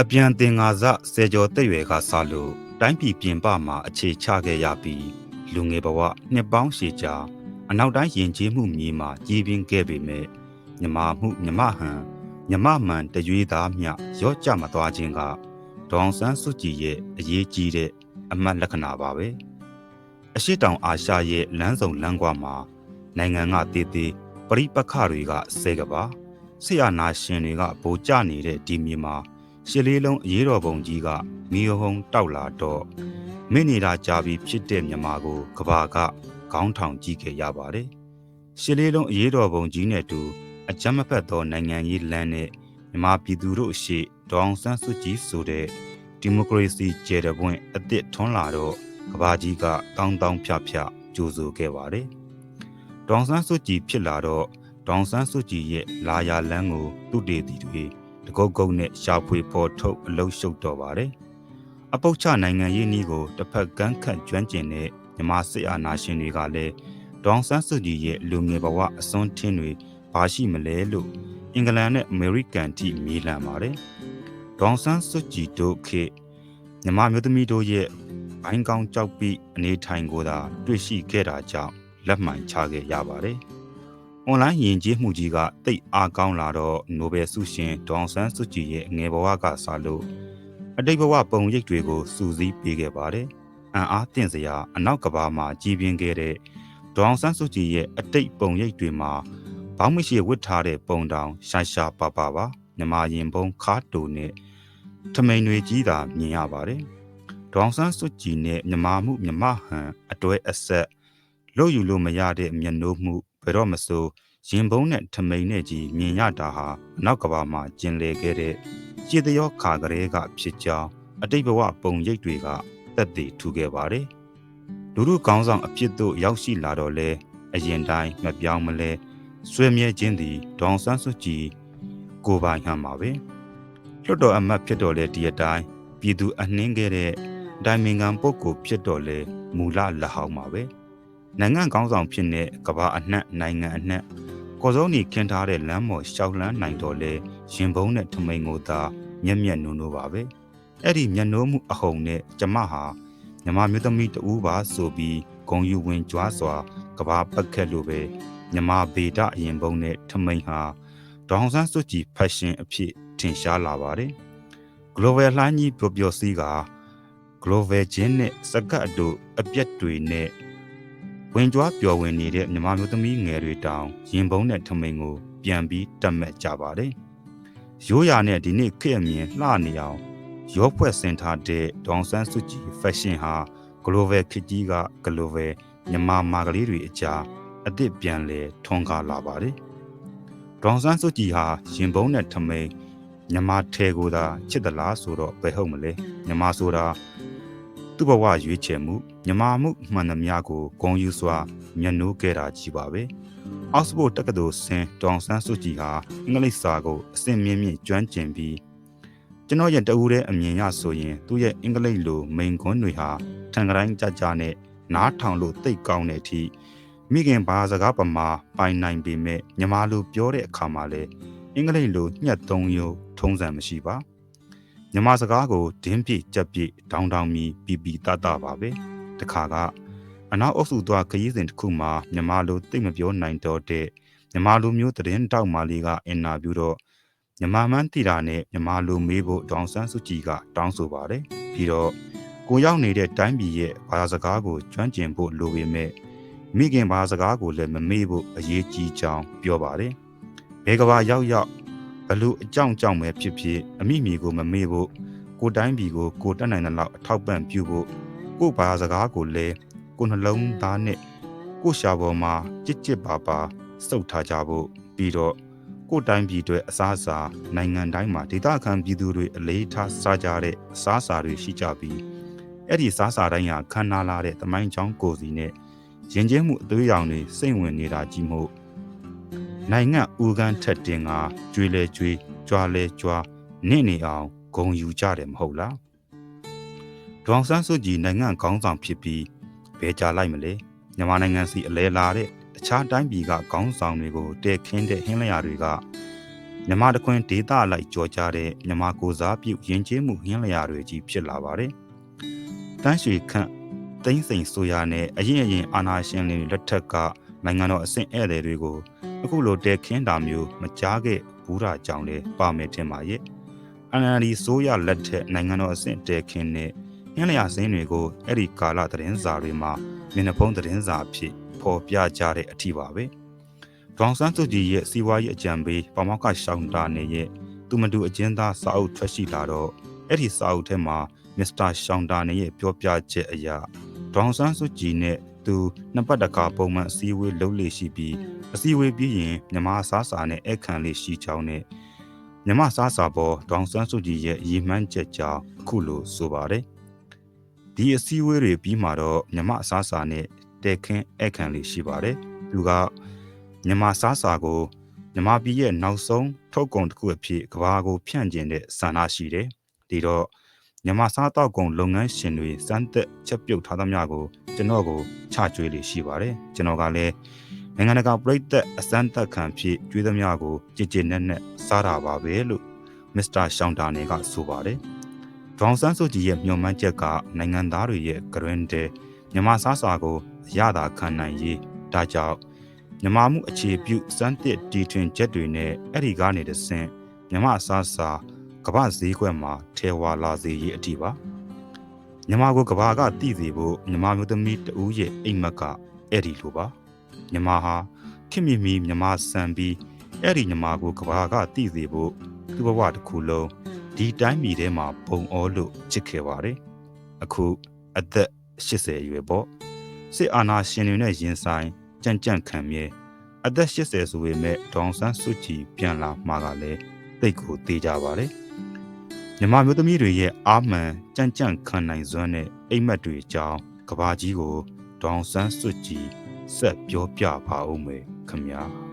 အပြန်တင်ငါစဆယ်ကျော်တက်ရွယ်ကစလို့တိုင်းပြည်ပြင်ပမှာအခြေချခဲ့ရပြီးလူငယ်ဘဝနှစ်ပေါင်းရှည်ကြာအနောက်တိုင်းယဉ်ကျေးမှုမြေမှာကြီးပြင်းခဲ့ပေမဲ့မြမမှုမြမဟန်မြမမှန်တရွေသားမြရော့ကြမသွားခြင်းကဒေါအောင်ဆန်းစုကြည်ရဲ့အရေးကြီးတဲ့အမှတ်လက္ခဏာပါပဲအရှိတောင်အာရှရဲ့လမ်းစုံလမ်းကွာမှာနိုင်ငံကတည်တည်ပရိပက္ခတွေကဆဲကပါဆရာနာရှင်တွေကဗိုလ်ကျနေတဲ့ဒီမြေမှာ ရှစ်လေးလုံးအရေးတော်ပုံကြီးကမီယဟုံတောက်လာတော့မိနေတာကြာပြီးဖြစ်တဲ့မြမာကိုကဘာကခေါင်းထောင်ကြည့်ခဲ့ရပါတယ်။ရှစ်လေးလုံးအရေးတော်ပုံကြီးနဲ့တူအကြမ်းမဖက်သောနိုင်ငံရေးလမ်းနဲ့မြမာပြည်သူတို့ရှေ့ဒေါအောင်ဆန်းစုကြည်ဆိုတဲ့ဒီမိုကရေစီကျယ်တပွင့်အသစ်ထွန်းလာတော့ကဘာကြီးကတောင်းတောင်းဖြဖြကြိုးဆိုခဲ့ပါတယ်။ဒေါအောင်ဆန်းစုကြည်ဖြစ်လာတော့ဒေါအောင်ဆန်းစုကြည်ရဲ့လာယာလန်းကိုသူတေတီတွေ တကုတ်ကုတ်နဲ့ရှာဖွေဖော်ထုတ်အလုံးရှုပ်တော်ပါတယ်။အပုတ်ချနိုင်ငံရေးနည်းကိုတစ်ဖက်ကန်းခတ်ကျွမ်းကျင်တဲ့မြမစစ်အာဏာရှင်တွေကလည်းဒေါအောင်ဆန်းစုကြည်ရဲ့လူငယ်ဘဝအစွန်းထင်းတွေဘာရှိမလဲလို့အင်္ဂလန်နဲ့အမေရိကန်ထိမြေးလံပါတယ်။ဒေါအောင်ဆန်းစုကြည်တို့ခေတ်မြမမျိုးသမီးတို့ရဲ့ဘိုင်းကောင်းကြောက်ပြီးအနေထိုင်ကိုသာတွေ့ရှိခဲ့တာကြောင့်လက်မှန်ချခဲ့ရပါတယ်။ အွန်လိုင်းယဉ်ကျေးမှုကြီးကတိတ်အားကောင်းလာတော့နိုဘယ်ဆုရှင်ဒေါအောင်ဆန်းစုကြည်ရဲ့ငယ်ဘဝကစလို့အတိတ်ဘဝပုံရိပ်တွေကိုစူးစီးပေးခဲ့ပါတယ်။အံ့အားသင့်စရာအနောက်ကဘာမှာကြီးပြင်းခဲ့တဲ့ဒေါအောင်ဆန်းစုကြည်ရဲ့အတိတ်ပုံရိပ်တွေမှာဘောင်းမရှိဝတ်ထားတဲ့ပုံတောင်ရှာရှာပါပါပါမြမရင်ပုံခါတူနဲ့ထမိန်တွေကြီးတာမြင်ရပါတယ်။ဒေါအောင်ဆန်းစုကြည်နဲ့မြမမှုမြမဟန်အတွဲအဆက်လို့ယူလို့မရတဲ့မျက်နှိုးမှု ဘယ်တော့မဆိုရင်ပုံးနဲ့ထမိန်နဲ့ကြီးမြင်ရတာဟာအနောက်ကဘာမှာကျင်လေခဲ့တဲ့ကြည်တရောခါကလေးကဖြစ်ကြောင်းအတိတ်ဘဝပုံရိပ်တွေကတက်တည်ထူခဲ့ပါတယ်။လူလူကောင်းဆောင်အဖြစ်သို့ရောက်ရှိလာတော့လဲအရင်တိုင်းမပြောင်းမလဲဆွေမြဲခြင်းသည်ဒေါအောင်ဆန်းစုကြည်ကိုပိုင်ဟန်ပါပဲ။လွတ်တော်အမတ်ဖြစ်တော်လဲဒီအတိုင်းပြည်သူအနှင်းခဲ့တဲ့ဒိုင်မင်ကန်ပုဂ္ဂိုလ်ဖြစ်တော်လဲမူလလက်ဟောင်းပါပဲ။ နိုင်ငံကောင်းဆောင်ဖြစ်တဲ့ကမ္ဘာအနှံ့နိုင်ငံအနှံ့ကော်စုံနေခင်းထားတဲ့လမ်းမော်ရှောက်လန်းနိုင်တော်လဲရင်ဘုံနဲ့ထမိန်ကိုသာမျက်မျက်နုံနုံပါပဲအဲ့ဒီမျက်နှိုးမှုအဟုန်နဲ့ကျမဟာမြမမျိုးသမီးတူပါဆိုပြီးဂုံယူဝင်ကြွားစွာကဘာပတ်ခက်လို့ပဲမြမဗေဒအရင်ဘုံနဲ့ထမိန်ဟာဒေါအောင်ဆန်းစုကြည်ဖက်ရှင်အဖြစ်ထင်ရှားလာပါတယ် global လှမ်းကြီးပျော်ပျော်စည်းက global ချင်းနဲ့စကတ်တို့အပြက်တွေနဲ့ ဝင်ကြွားပျော်ဝင်နေတဲ့မြမမျိုးသမီးငယ်တွေတောင်ရင်ဘုံနဲ့ထမိန်ကို ပြန်ပြီးတတ်မှတ်ကြပါတယ်။ရိုးရာနဲ့ဒီနေ့ခေတ်အမြင်လှနေအောင်ရောဖွဲ့စင်ထားတဲ့ဒေါန်ဆန်းစုကြည်ဖက်ရှင်ဟာ global ခေတ်ကြီးက global မြမမာကလေးတွေအကြားအသစ်ပြန်လဲထွန်းကားလာပါတယ်။ဒေါန်ဆန်းစုကြည်ဟာရင်ဘုံနဲ့ထမိန်မြမထဲကိုသာချစ်သလားဆိုတော့ဘယ်ဟုတ်မလဲမြမဆိုတာ သူ့ဘဝရွေးချယ်မှုမြမမှုမှန်သမျှကိုဂုံယူစွာမျက်နှိုးခဲ့တာကြီးပါပဲအောက်စဖို့တက္ကသိုလ်ဆင်းတောင်ဆန်းစုကြည်ဟာအင်္ဂလိပ်စာကိုအဆင့်မြင့်မြင့်ကျွမ်းကျင်ပြီးကျွန်တော်ရဲ့တအူးတဲ့အမြင်ရဆိုရင်သူ့ရဲ့အင်္ဂလိပ်လိုမိန်ခွန်းတွေဟာထန်ကတိုင်းကြကြနဲ့နားထောင်လို့သိတ်ကောင်းတဲ့အထိမိခင်ဘာစကားပမာပိုင်နိုင်ပေမဲ့ညီမလိုပြောတဲ့အခါမှာလည်းအင်္ဂလိပ်လိုညှက်သုံးရုံထုံးစံမရှိပါ ညီမစကားကိုဒင်းပြကြက်ပြဒေါင်းဒေါင်းမီပီပီတတပါပဲတခါကအနောက်အုပ်စုသွားခရီးစဉ်တစ်ခုမှာမြမလိုသိမပြောနိုင်တော့တဲ့မြမလိုမျိုးသတင်းတောက်မာလေးကအင်တာဗျူးတော့မြမမှန်းတိတာနဲ့မြမလိုမေးဖို့ဒေါန်ဆန်းစုကြည်ကတောင်းဆိုပါတယ်ပြီးတော့ကိုရောက်နေတဲ့တိုင်းပြည်ရဲ့ဘာသာစကားကိုကျွမ်းကျင်ဖို့လိုပေမဲ့မိခင်ဘာသာစကားကိုလည်းမမေ့ဖို့အရေးကြီးကြောင်းပြောပါတယ်ဘယ်ကဘာရောက်ရောက် ဘလူအကြောင်းကြောင့်ပဲဖြစ်ဖြစ်အမိမိကိုမမေ့ဖို့ကိုတိုင်းပြည်ကိုကိုတက်နိုင်တဲ့လောက်အထောက်ပံ့ပြုဖို့ကိုဘာသာစကားကိုလည်းကိုနှလုံးသားနဲ့ကိုရှာပေါ်မှာကြစ်ကြစ်ပါပါစုပ်ထားကြဖို့ပြီးတော့ကိုတိုင်းပြည်တွေအစားအစာနိုင်ငံတိုင်းမှာဒေသခံပြည်သူတွေအလေးထားစားကြတဲ့အစားအစာတွေရှိကြပြီးအဲ့ဒီစားစာတိုင်းဟာခန္ဓာလာတဲ့သမိုင်းချောင်းကိုစီနဲ့ရင်ကျင်းမှုအသွေးရောင်တွေစိတ်ဝင်နေတာကြီးမို့ နိုင်ငံဦးကန်းထက်တင်ကကျွေးလဲကျွေးကြွားလဲကြွားနင့်နေအောင်ဂုံယူကြတယ်မဟုတ်လားဒေါန်ဆန်းစုကြည်နိုင်ငံခေါင်းဆောင်ဖြစ်ပြီးဘယ်ကြလိုက်မလဲမြန်မာနိုင်ငံစီအလဲလာတဲ့တခြားတိုင်းပြည်ကခေါင်းဆောင်တွေကိုတဲခင်းတဲ့ဟင်းလျာတွေကအမြမတခွင်ဒေတာလိုက်ကြော်ကြတဲ့မြမကိုစားပြုယဉ်ကျေးမှုဟင်းလျာတွေကြီးဖြစ်လာပါတယ်။တန်းရွှေခန့်တိမ့်စိန်ဆိုရနဲ့အရင်အရင်အာနာရှင်တွေလက်ထက်ကနိုင်ငံတော်အဆင့်ဧည့်သည်တွေကို အခုလိုတဲခင်းတာမျိုးမကြားခဲ့ဘူးတာကြောင့်လဲပါမယ်ထင်ပါရဲ့။ NLD ဆိုရလက်ထက်နိုင်ငံတော်အဆင့်တဲခင်းနဲ့ဟင်းလျာစင်းတွေကိုအဲ့ဒီကာလသတင်းစာတွေမှာမျက်နှာဖုံးသတင်းစာအဖြစ်ဖော်ပြကြတဲ့အထီပါပဲ။ဒေါန်ဆန်းစုကြည်ရဲ့စီးပွားရေးအကြံပေးပမောက္ခရှောင်းတာနေရဲ့သူမတူအကျဉ်းသားစာအုပ်ထွက်ရှိလာတော့အဲ့ဒီစာအုပ်ထဲမှာမစ္စတာရှောင်းတာနေရဲ့ပြောပြချက်အရာဒေါန်ဆန်းစုကြည်နဲ့ သူနှစ်ပတ်တကာပုံမှန်အစည်းအဝေးလုပ်လေရှိပြီးအစည်းအဝေးပြီးရင်မြမအစားစာနဲ့အခန့်လေးရှိချောင်းနဲ့မြမအစားစာပေါ်ဒေါန်ဆန်းစုကြည်ရဲ့ရည်မှန်းချက်ကြောင့်အခုလိုဆိုပါတယ်ဒီအစည်းအဝေးတွေပြီးမှတော့မြမအစားစာနဲ့တဲခင်းအခန့်လေးရှိပါတယ်သူကမြမအစားစာကိုမြမပြည်ရဲ့နောက်ဆုံးထုတ်ကုန်တစ်ခုအဖြစ်ကဘာကိုဖြန့်ကျင်တဲ့ဆန္ဒရှိတယ်ဒီတော့မြန်မာစားတောက်ကုန်လုပ်ငန်းရှင်တွေစမ်းသက်ချက်ပြုတ်ထားသမျှကို ကျွန်တော်ကိုချကြွေးလေးရှိပါတယ်ကျွန်တော်ကလည်းနိုင်ငံတကာပြည်သက်အစမ်းသက်ခံဖြစ်ကြွေးသမျှကိုကြည်ကြည်နက်နက်စားတာပါပဲလို့မစ္စတာရှောင်းတာနေကဆိုပါတယ်ဒေါန်ဆန်းစုကြည်ရဲ့မျှော်မှန်းချက်ကနိုင်ငံသားတွေရဲ့ဂရင်းတဲမြန်မာစားစာကိုရတာခံနိုင်ရေးဒါကြောင့်မြန်မာမှုအခြေပြုစမ်းသစ်တီထွင်ချက်တွေနဲ့အဲ့ဒီကနေတဆင့်မြန်မာစားစာကမ္ဘာဈေးကွက်မှာထဲဝါလာစေရေးအထိပါ မြန်မာကိုကမ္ဘာကတည်စေဖို့မြန်မာမျိုးသမီးတဦးရဲ့အိမ်မက်ကအဲ့ဒီလိုပါမြန်မာဟာခင်မီမီမြန်မာစံပြီးအဲ့ဒီမြန်မာကိုကမ္ဘာကတည်စေဖို့သူ့ဘဝတစ်ခုလုံးဒီတိုင်းပြည်ထဲမှာပုံအောလို့ချစ်ခဲ့ပါတယ်အခုအသက်80ရွယ်ပေါ့စစ်အာဏာရှင်တွေနဲ့ရင်ဆိုင်ကြံ့ကြံ့ခံမြဲအသက်80ဆိုပေမဲ့ဒေါန်ဆန်းစုကြည်ပြန်လာမှာကလည်းတိတ်ကိုသေးကြပါတယ် မြမမျိုးသမီးတွေရဲ့အာမှန်ကြံ့ကြံ့ခံနိုင်စွမ်းတဲ့အိမ်မက်တွေကြောင်းကဘာကြီးကိုဒေါန်ဆန်းစွတ်ကြီးဆက်ပြောပြပါဦးမယ်ခမညာ